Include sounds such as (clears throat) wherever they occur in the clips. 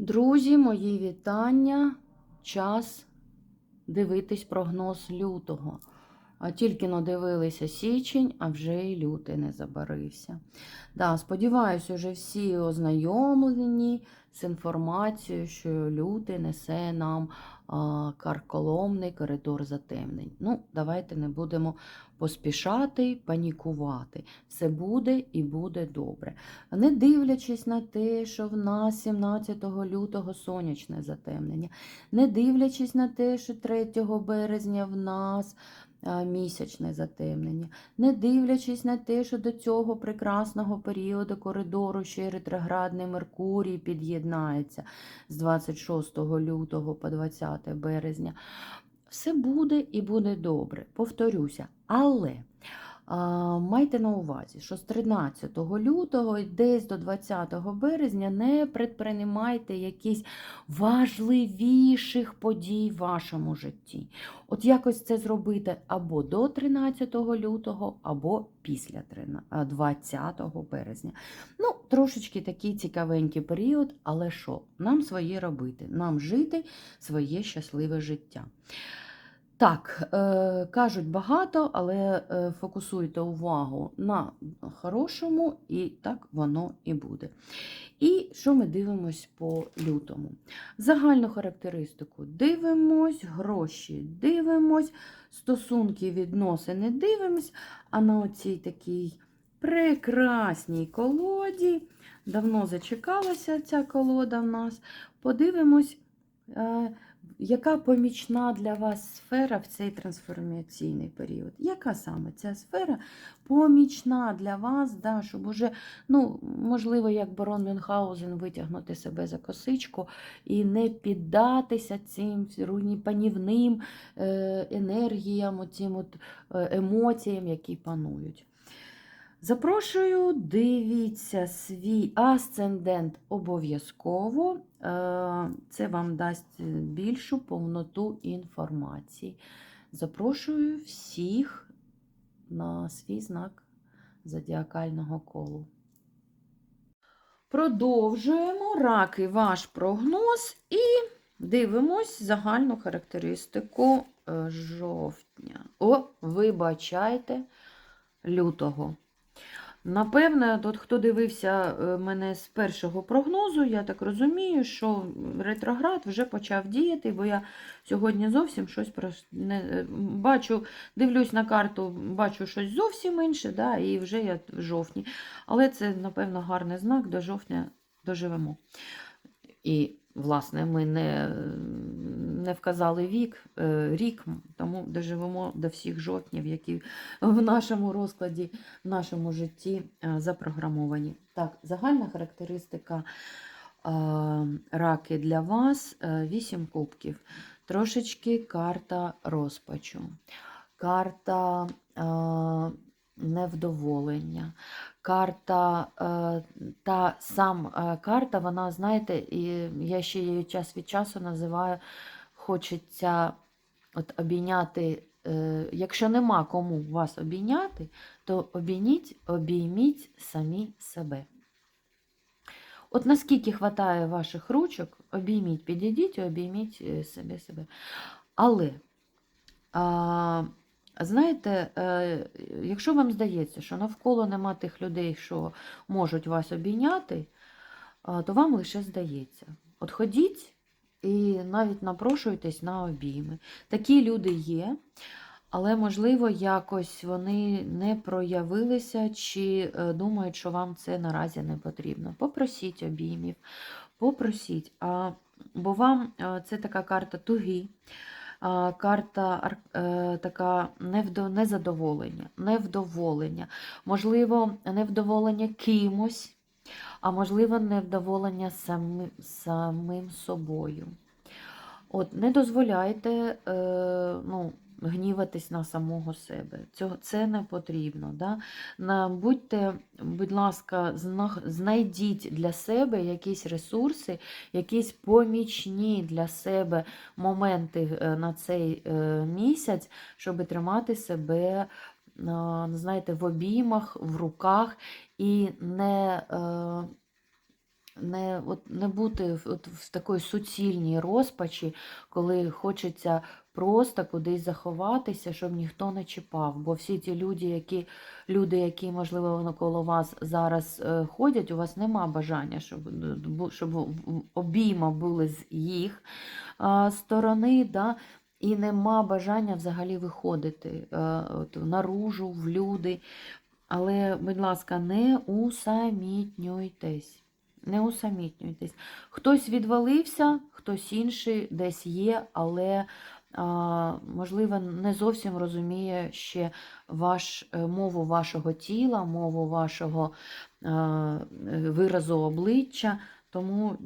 Друзі, мої вітання. Час дивитись прогноз лютого. А тільки надивилися січень, а вже і лютий не забарився. Да, сподіваюся, вже всі ознайомлені з інформацією, що лютий несе нам карколомний коридор затемнень. Ну, давайте не будемо поспішати, панікувати. Все буде і буде добре. Не дивлячись на те, що в нас 17 лютого сонячне затемнення, не дивлячись на те, що 3 березня в нас місячне затемнення, не дивлячись на те, що до цього прекрасного періоду коридору ще ретроградний Меркурій під'єднається з 26 лютого по 20 березня. Все буде і буде добре, повторюся. Але майте на увазі, що з 13 лютого десь до 20 березня не предприймайте якісь важливіших подій в вашому житті. От якось це зробити або до 13 лютого, або після 20 березня. Ну, трошечки такий цікавенький період, але що? Нам своє робити, нам жити своє щасливе життя. Так, е, кажуть багато, але е, фокусуйте увагу на хорошому, і так воно і буде. І що ми дивимось по лютому? Загальну характеристику дивимось, гроші дивимось, стосунки, відносини дивимось, а на оцій такій прекрасній колоді, давно зачекалася ця колода в нас, подивимось. е, яка помічна для вас сфера в цей трансформаційний період? Яка саме ця сфера помічна для вас, да, щоб уже, ну, можливо, як барон Мюнхгаузен витягнути себе за косичку і не піддатися цим панівним е, енергіям, оцим от е, емоціям, які панують. Запрошую, дивіться свій асцендент обов'язково. Е, Це вам дасть більшу повноту інформації. Запрошую всіх на свій знак зодіакального колу. Продовжуємо раки ваш прогноз і дивимось загальну характеристику е, жовтня. О, вибачайте, лютого. Напевне, от хто дивився е, мене з першого прогнозу, я так розумію, що ретроград вже почав діяти, бо я сьогодні зовсім щось про не е, бачу, дивлюсь на карту, бачу щось зовсім інше, да, і вже я в жовтні. Але це, напевно, гарний знак, до жовтня доживемо. І, власне, ми не, не вказали вік, е, рік, тому доживемо до всіх жовтнів, які в нашому розкладі, в нашому житті е, запрограмовані. Так, загальна характеристика е, раки для вас: 8 кубків. Трошечки карта розпачу, карта невдоволення, карта та сам карта, вона, знаєте, я ще її час від часу називаю, хочеться от обійняти. е, Якщо нема кому вас обійняти, то обійніть, обійміть самі себе. От наскільки хватає ваших ручок, обійміть, підійдіть і обійміть себе себе. Але, а, знаєте, е, якщо вам здається, що навколо нема тих людей, що можуть вас обійняти, то вам лише здається. От ходіть і навіть напрошуйтесь на обійми. Такі люди є. Але, можливо, якось вони не проявилися чи е, думають, що вам це наразі не потрібно. Попросіть обіймів, попросіть. А, бо вам е, це така карта туги, а, карта е, така невдо, незадоволення, невдоволення. Можливо, невдоволення кимось, а можливо, невдоволення самим, самим собою. От, не дозволяйте е, ну, гніватись на самого себе. Цього, це не потрібно. Да? На, будьте, будь ласка, знайдіть для себе якісь ресурси, якісь помічні для себе моменти е, на цей е, місяць, щоб тримати себе. Е, Знаєте, в обіймах, в руках і не е, не, от, не бути от, в такій суцільній розпачі, коли хочеться просто кудись заховатися, щоб ніхто не чіпав. Бо всі ті люди, які, люди, які можливо, навколо вас зараз е, ходять, у вас нема бажання, щоб, щоб обійма були з їх сторони. Да? І нема бажання взагалі виходити е, от, наружу, в люди. Але, будь ласка, не усамітнюйтесь. Не усамітнюйтесь. Хтось відвалився, хтось інший десь є, але, можливо, не зовсім розуміє ще ваш, е, мову вашого тіла, мову вашого е, виразу обличчя. Тому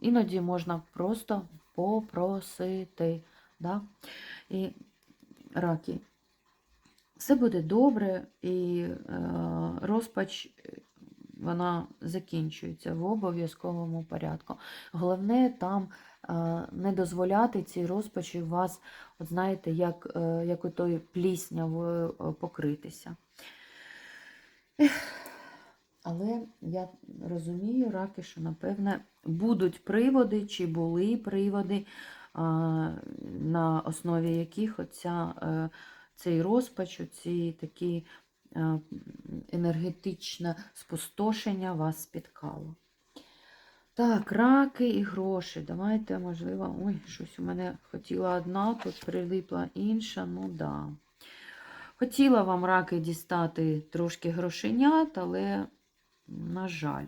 іноді можна просто попросити. Да? І раки. Все буде добре, і е, розпач е, вона закінчується в обов'язковому порядку. Головне там е, не дозволяти цій розпачі вас, от знаєте, як, як у той пліснявою покритися. Але я розумію, раки, що, напевне, будуть приводи, чи були приводи, на основі яких оця, е, цей розпач, ці такі е, енергетичне спустошення вас спіткало. Так, раки і гроші. Давайте, можливо, ой, щось у мене хотіла одна, тут прилипла інша. Ну да. Хотіла вам раки дістати трошки грошенят, але, на жаль,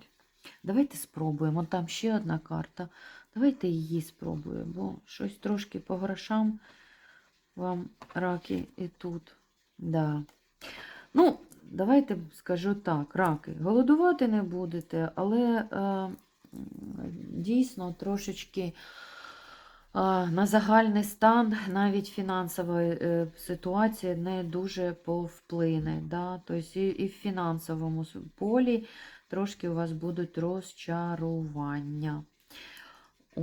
давайте спробуємо. Там ще одна карта. Давайте її спробуємо, бо щось трошки по грошам вам раки і тут. Да. Ну, давайте скажу так, раки. Голодувати не будете, але е, дійсно трошечки е, на загальний стан навіть фінансова е, ситуація не дуже повплине. Да? Тобто і в фінансовому полі трошки у вас будуть розчарування.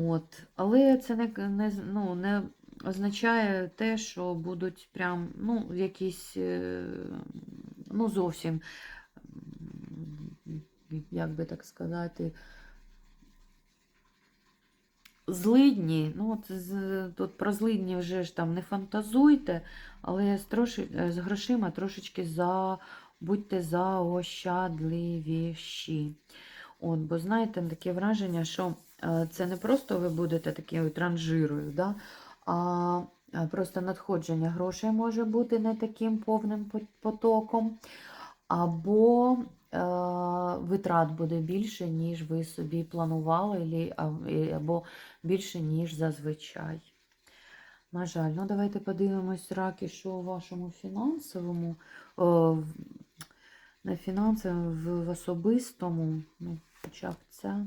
От. Але це не, не, ну, не означає те, що будуть прям ну, якісь е, ну, зовсім, як би так сказати, злидні. Ну, от тут про злидні вже ж там не фантазуйте, але з, троши, е, з грошима трошечки за, будьте заощадливіші. От, бо знаєте, таке враження, що це не просто ви будете такою транжирою, да? а е, просто надходження грошей може бути не таким повним потоком, або е, витрат буде більше, ніж ви собі планували, або більше, ніж зазвичай. На жаль, ну давайте подивимось, раки, що у вашому фінансовому, о, не фінансовому, в особистому, ну, хоча б ця.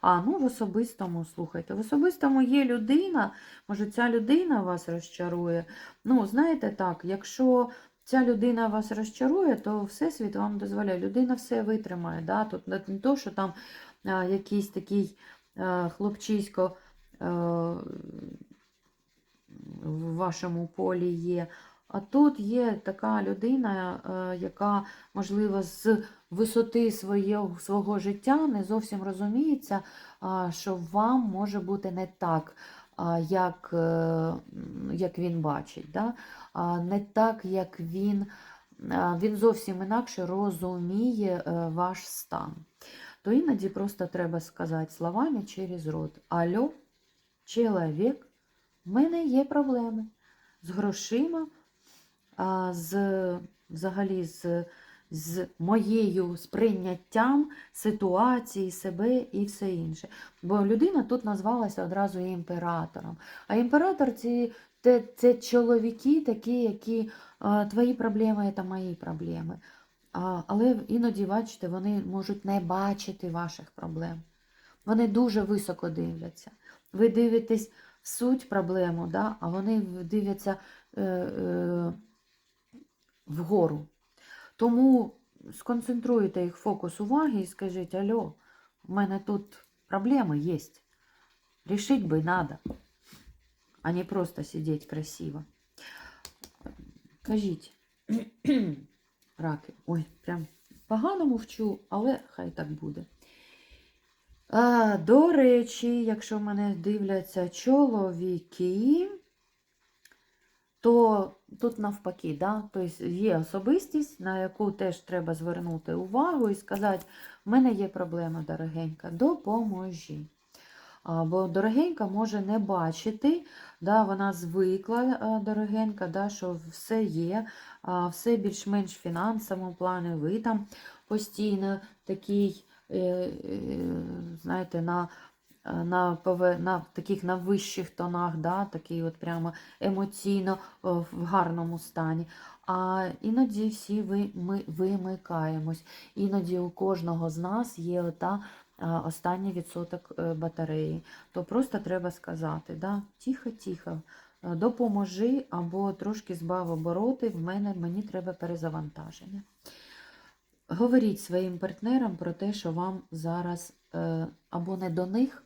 А, ну в особистому, слухайте, в особистому є людина, може ця людина вас розчарує. Ну, знаєте так, якщо ця людина вас розчарує, то Всесвіт вам дозволяє. Людина все витримає. Да? Тут не то, що там а, якийсь такий а, хлопчисько а, в вашому полі є. А тут є така людина, е, яка, можливо, з висоти своєго, свого життя не зовсім розуміється, що вам може бути не так, як, е, як він бачить. Да? Не так, як він, він зовсім інакше розуміє е, ваш стан. То іноді просто треба сказати словами через рот. Алло, чоловік, в мене є проблеми з грошима, з, взагалі з, з моєю сприйняттям ситуації, себе і все інше. Бо людина тут назвалася одразу імператором. А імператор це, це, це чоловіки такі, які а, твої проблеми це мої проблеми. А, але іноді, бачите, вони можуть не бачити ваших проблем. Вони дуже високо дивляться. Ви дивитесь в суть проблему, да? а вони дивляться е, е, вгору. Тому сконцентруйте їх фокус уваги і скажіть, алло, у мене тут проблеми є. Рішить би надо, а не просто сидіти красиво. Кажіть, (clears throat) раки, ой, прям погано мовчу, але хай так буде. А, до речі, якщо мене дивляться чоловіки, то тут навпаки, да? тобто є особистість, на яку теж треба звернути увагу і сказати, в мене є проблема, дорогенька, допоможі. Бо дорогенька може не бачити, да, вона звикла, дорогенька, да, що все є, все більш-менш в фінансовому плані, ви там постійно такий, е, е, знаєте, на, е, на, пове- на таких на вищих тонах, да, такий от прямо емоційно в гарному стані. А іноді всі ви, ми вимикаємось. Іноді у кожного з нас є ота останній відсоток е, батареї. То просто треба сказати, да, тихо-тихо, е, допоможи або трошки збав обороти, в мене мені треба перезавантаження. Говоріть своїм партнерам про те, що вам зараз е, або не до них,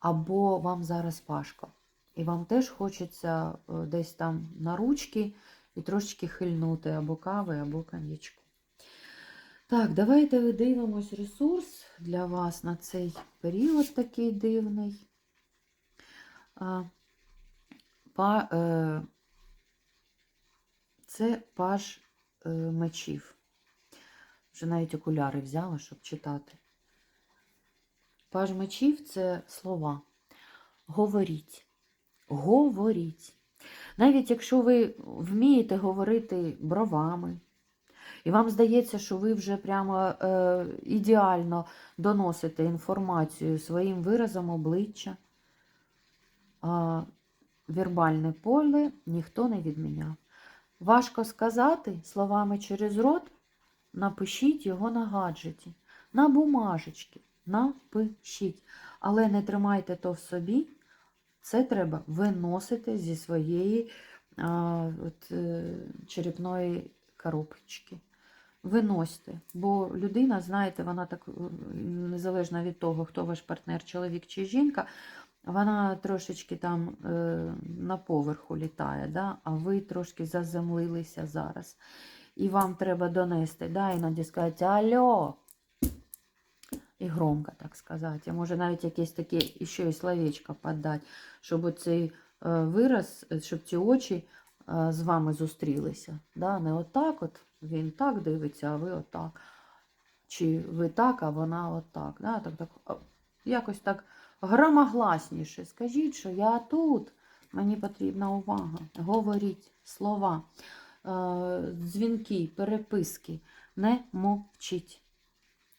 або вам зараз важко. І вам теж хочеться е, десь там на ручки і трошечки хильнути або кави, або коньячку. Так, давайте дивимось ресурс для вас на цей період такий дивний. Е, це паж е, мечів. Вже навіть окуляри взяла, щоб читати. Паж мечів це слова. Говоріть. Говоріть. Навіть якщо ви вмієте говорити бровами, і вам здається, що ви вже прямо е, ідеально доносите інформацію своїм виразом обличчя, а вірбальне поле ніхто не відміняв. Важко сказати словами через рот, напишіть його на гаджеті, на бумажечки, напишіть. Але не тримайте то в собі, це треба виносити зі своєї а, от, е, черепної коробочки. Виносьте, бо людина, знаєте, вона так е, незалежно від того, хто ваш партнер, чоловік чи жінка, вона трошечки там е, на поверху літає, да? а ви трошки заземлилися зараз. І вам треба донести, да? іноді сказати Алло. І громко так сказати. А може навіть якесь таке ще й словечко подати, щоб цей вираз, е, щоб ці очі е, з вами зустрілися. Да? Не отак, от він так дивиться, а ви отак. Чи ви так, а вона отак. Да? Так, так, якось так громогласніше. Скажіть, що я тут. Мені потрібна увага. Говоріть слова, е, дзвінки, переписки. Не мовчіть.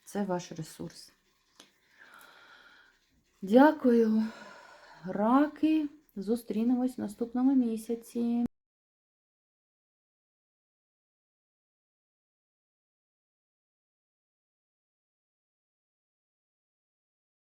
Це ваш ресурс. Дякую, раки. Зустрінемось в наступному місяці.